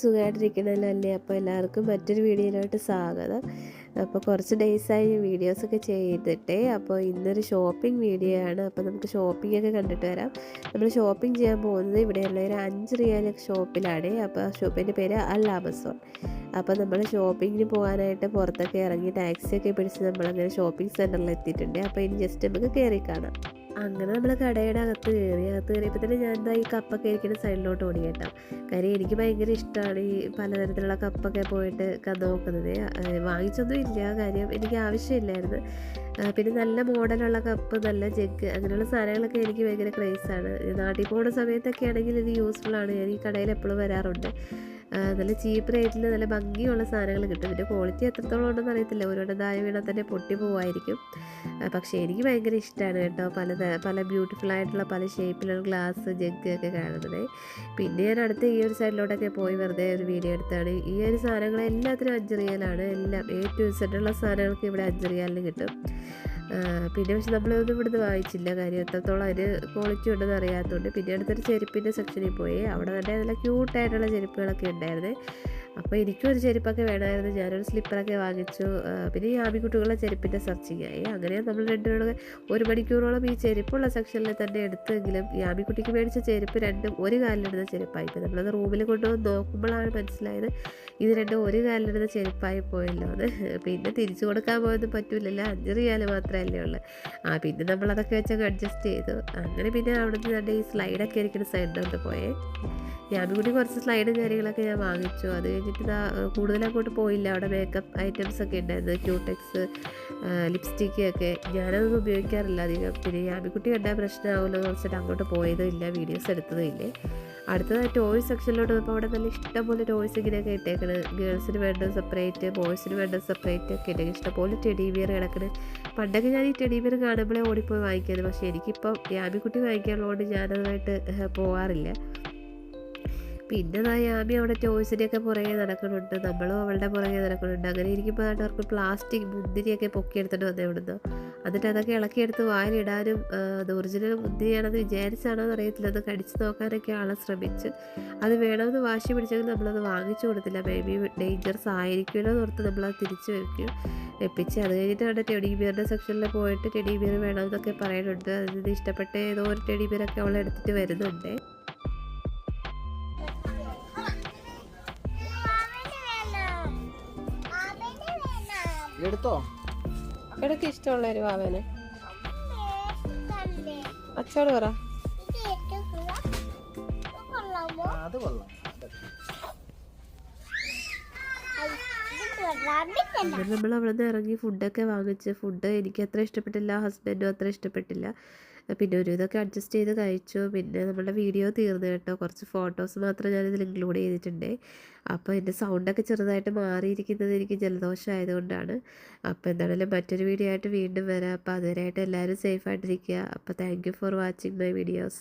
സുഖമായിട്ടിരിക്കണമല്ലോ അല്ലേ അപ്പോൾ എല്ലാവർക്കും മറ്റൊരു വീഡിയോയിലോട്ട് സ്വാഗതം. അപ്പോൾ കുറച്ച് ഡേയ്സായി വീഡിയോസൊക്കെ ചെയ്തിട്ടേ. അപ്പോൾ ഇന്നൊരു ഷോപ്പിംഗ് വീഡിയോ ആണ്. അപ്പോൾ നമുക്ക് ഷോപ്പിംഗ് ഒക്കെ കണ്ടിട്ട് വരാം. നമ്മൾ ഷോപ്പിംഗ് ചെയ്യാൻ പോകുന്നത് ഇവിടെയുള്ള ഒരു അഞ്ച് റിയാൽ ഷോപ്പിലാണ്. അപ്പോൾ ആ ഷോപ്പിന്റെ പേര് അൽ ആമസോൺ. അപ്പോൾ നമ്മൾ ഷോപ്പിങ്ങിന് പോകാനായിട്ട് പുറത്തൊക്കെ ഇറങ്ങി ടാക്സിയൊക്കെ പിടിച്ച് നമ്മളങ്ങനെ ഷോപ്പിംഗ് സെന്ററിൽ എത്തിയിട്ടുണ്ട്. അപ്പോൾ ഇനി ജസ്റ്റ് നമുക്ക് കയറി കാണാം. അങ്ങനെ നമ്മൾ കടയുടെ അകത്ത് കയറി അകത്ത് കയറിയപ്പോൾ തന്നെ ഞാൻ എന്താ ഈ കപ്പൊക്കെ ഇരിക്കുന്ന സൈഡിലോട്ട് ഓടി കേട്ടോ. കാര്യം എനിക്ക് ഭയങ്കര ഇഷ്ടമാണ് ഈ പലതരത്തിലുള്ള കപ്പൊക്കെ പോയിട്ട് നോക്കുന്നത്. വാങ്ങിച്ചൊന്നും ഇല്ല കാര്യം എനിക്ക് ആവശ്യമില്ലായിരുന്നു. പിന്നെ നല്ല മോഡലുള്ള കപ്പ് നല്ല ജഗ് അങ്ങനെയുള്ള സാധനങ്ങളൊക്കെ എനിക്ക് ഭയങ്കര ക്രേസാണ്. നാട്ടിൽ പോകുന്ന സമയത്തൊക്കെ ആണെങ്കിൽ ഇത് യൂസ്ഫുൾ ആണ്. ഞാൻ ഈ കടയിൽ എപ്പോഴും വരാറുണ്ട്. നല്ല ചീപ്പ് റേറ്റിൽ നല്ല ഭംഗിയുള്ള സാധനങ്ങൾ കിട്ടും. പിന്നെ ക്വാളിറ്റി എത്രത്തോളം ഉണ്ടെന്ന് അറിയത്തില്ല. ഒരുപാട് ദായ വീണാൽ തന്നെ പൊട്ടി പോകുമായിരിക്കും പക്ഷേ എനിക്ക് ഭയങ്കര ഇഷ്ടമാണ് കേട്ടോ പല പല ബ്യൂട്ടിഫുൾ ആയിട്ടുള്ള പല ഷേപ്പിലുള്ള ഗ്ലാസ് ജഗ് ഒക്കെ കാണുന്നത്. പിന്നെ ഞാൻ അടുത്ത ഈ ഒരു സൈഡിലോട്ടൊക്കെ പോയി വെറുതെ ഒരു വീഡിയോ എടുത്താണ്. ഈ ഒരു സാധനങ്ങൾ എല്ലാത്തിനും എല്ലാം എ ടു സെഡുള്ള സാധനങ്ങൾക്ക് ഇവിടെ അഞ്ച് കിട്ടും. പിന്നെ പക്ഷെ നമ്മളൊന്നും ഇവിടുന്ന് വാങ്ങിച്ചില്ല. കാര്യം എത്രത്തോളം അതിന് ക്വാളിറ്റി ഉണ്ടെന്ന് അറിയാത്തതുകൊണ്ട് പിന്നെ അടുത്തൊരു ചെരുപ്പിന്റെ സെക്ഷനിൽ പോയി. അവിടെ തന്നെ നല്ല ക്യൂട്ടായിട്ടുള്ള ചെരുപ്പുകളൊക്കെ ഉണ്ടായിരുന്നേ. അപ്പോൾ എനിക്കും ഒരു ചെരുപ്പൊക്കെ വേണമായിരുന്നു. ഞാനൊരു സ്ലിപ്പറൊക്കെ വാങ്ങിച്ചു. പിന്നെ ഈ ആമിക്കുട്ടികളുടെ ചെരുപ്പിന്റെ സെർച്ചിങ് ആയി അങ്ങനെ നമ്മൾ രണ്ടുപേരും ഒരു മണിക്കൂറോളം ഈ ചെരുപ്പുള്ള സെക്ഷനിൽ തന്നെ എടുത്തെങ്കിലും ഈ ആമിക്കുട്ടിക്ക് മേടിച്ച ചെരുപ്പ് രണ്ടും ഒരു കാലിലിടുന്ന ചെരുപ്പായി. ഇപ്പോൾ നമ്മളത് റൂമിൽ കൊണ്ടുവന്ന് നോക്കുമ്പോഴാണ് മനസ്സിലായത് ഇത് രണ്ടും ഒരു കാലിലിടുന്ന ചെരുപ്പായി പോയല്ലോ എന്ന്. പിന്നെ തിരിച്ചു കൊടുക്കാൻ പോയൊന്നും പറ്റൂലല്ലോ. അഞ്ച് റിയാൽ മാത്രമല്ലേ ഉള്ളൂ. ആ പിന്നെ നമ്മളതൊക്കെ വെച്ചങ്ങ് അഡ്ജസ്റ്റ് ചെയ്തു. അങ്ങനെ പിന്നെ അവിടുന്ന് തന്നെ ഈ സ്ലൈഡൊക്കെ ഇരിക്കുന്ന സൈഡിലോട്ട് പോയേ. ഞാൻ കൂടി കുറച്ച് സ്ലൈഡും കാര്യങ്ങളൊക്കെ ഞാൻ വാങ്ങിച്ചു. അത് കഴിഞ്ഞിട്ട് കൂടുതൽ അങ്ങോട്ട് പോയില്ല. അവിടെ മേക്കപ്പ് ഐറ്റംസ് ഒക്കെ ഉണ്ടായിരുന്നു. ക്യൂടെക്സ് ലിപ്സ്റ്റിക്ക് ഒക്കെ. ഞാനതൊന്നും ഉപയോഗിക്കാറില്ല അധികം. പിന്നെ യാമിക്കുട്ടി കണ്ടാൽ പ്രശ്നമാകുമല്ലോ എന്ന് വെച്ചിട്ട് അങ്ങോട്ട് പോയതും ഇല്ല. വീഡിയോസ് എടുത്തതും ഇല്ലേ. അടുത്തത് ടോയ് സെക്ഷനിലോട്ട് വന്നപ്പോൾ അവിടെ നല്ല ഇഷ്ടംപോലെ ടോയ്സ് ഇങ്ങനെയൊക്കെ ഇട്ടേക്കണ്. ഗേൾസിന് വേണ്ടത് സെപ്പറേറ്റ് ബോയ്സിന് വേണ്ടത് സെപ്പറേറ്റ് ഒക്കെ ഉണ്ടെങ്കിൽ ഇഷ്ടംപോലെ ടെഡി ബിയർ കിടക്കണ്. പണ്ടൊക്കെ ഞാൻ ഈ ടെഡി ബിയർ കാണുമ്പോഴേ ഓടിപ്പോയി വാങ്ങിക്കുന്നത് പക്ഷേ എനിക്കിപ്പം യാമിക്കുട്ടി വാങ്ങിക്കാനുള്ളതുകൊണ്ട് ഞാനതുമായിട്ട് ഏഹ്, പോവാറില്ല. പിന്നെ നയാമി യാമി അവിടെ ടോയ്സിനെയൊക്കെ പുറകെ നടക്കുന്നുണ്ട്. നമ്മളും അവളുടെ പുറകെ നടക്കുന്നുണ്ട്. അങ്ങനെ ഇരിക്കുമ്പോൾ ആയിട്ട് അവർക്ക് പ്ലാസ്റ്റിക് മുന്തിരിയൊക്കെ പൊക്കിയെടുത്തിട്ട് വന്നേ ഇവിടുന്ന്. എന്നിട്ട് അതൊക്കെ ഇളക്കിയെടുത്ത് വായിലിടാനും അത് ഒറിജിനൽ മുന്തിരിയാണെന്ന് വിചാരിച്ചാണോ അറിയത്തില്ല. അത് കടിച്ചു നോക്കാനൊക്കെ ആളെ ശ്രമിച്ച്. അത് വേണമെന്ന് വാശി പിടിച്ചെങ്കിൽ നമ്മളത് വാങ്ങിച്ചു കൊടുത്തില്ല. മേ ബി ഡേഞ്ചറസ് ആയിരിക്കുമല്ലോ എന്ന് ഓർത്ത് നമ്മളത് തിരിച്ചു വെക്കും. വെപ്പിച്ച് അത് കഴിഞ്ഞിട്ടാണ് ടെഡി ബിയറിന്റെ സെക്ഷനിൽ പോയിട്ട് ടെഡി ബിയർ വേണമെന്നൊക്കെ പറയുന്നുണ്ട്. അതിൽ നിന്ന് ഇഷ്ടപ്പെട്ട ഏതോ ഒരു ടെഡി ബിയറൊക്കെ അവൾ എടുത്തിട്ട് വരുന്നുണ്ട്. എടുത്തോ? ഇടയ്ക്ക് ഇഷ്ടമുള്ള ഒരു വാവന്. അച്ചോട് പറ. അത് കൊള്ളാം. നമ്മൾ അവിടെ നിന്ന് ഇറങ്ങി ഫുഡൊക്കെ വാങ്ങിച്ച് ഫുഡ് എനിക്ക് അത്ര ഇഷ്ടപ്പെട്ടില്ല ഹസ്ബൻഡും അത്ര ഇഷ്ടപ്പെട്ടില്ല. പിന്നെ ഒരു ഇതൊക്കെ അഡ്ജസ്റ്റ് ചെയ്ത് കഴിച്ചു. പിന്നെ നമ്മളുടെ വീഡിയോ തീർന്നു കേട്ടോ. കുറച്ച് ഫോട്ടോസ് മാത്രം ഞാൻ ഇതിൽ ഇൻക്ലൂഡ് ചെയ്തിട്ടുണ്ട് അപ്പോൾ എന്റെ സൗണ്ടൊക്കെ ചെറുതായിട്ട് മാറിയിരിക്കുന്നത് എനിക്ക് ജലദോഷം ആയതുകൊണ്ടാണ് അപ്പോൾ എന്താണെങ്കിലും മറ്റൊരു വീഡിയോ ആയിട്ട് വീണ്ടും വരാം. അപ്പോൾ അതുവരെയായിട്ട് എല്ലാവരും സേഫ് സേഫായിട്ടിരിക്കുക അപ്പോൾ thank you for watching my videos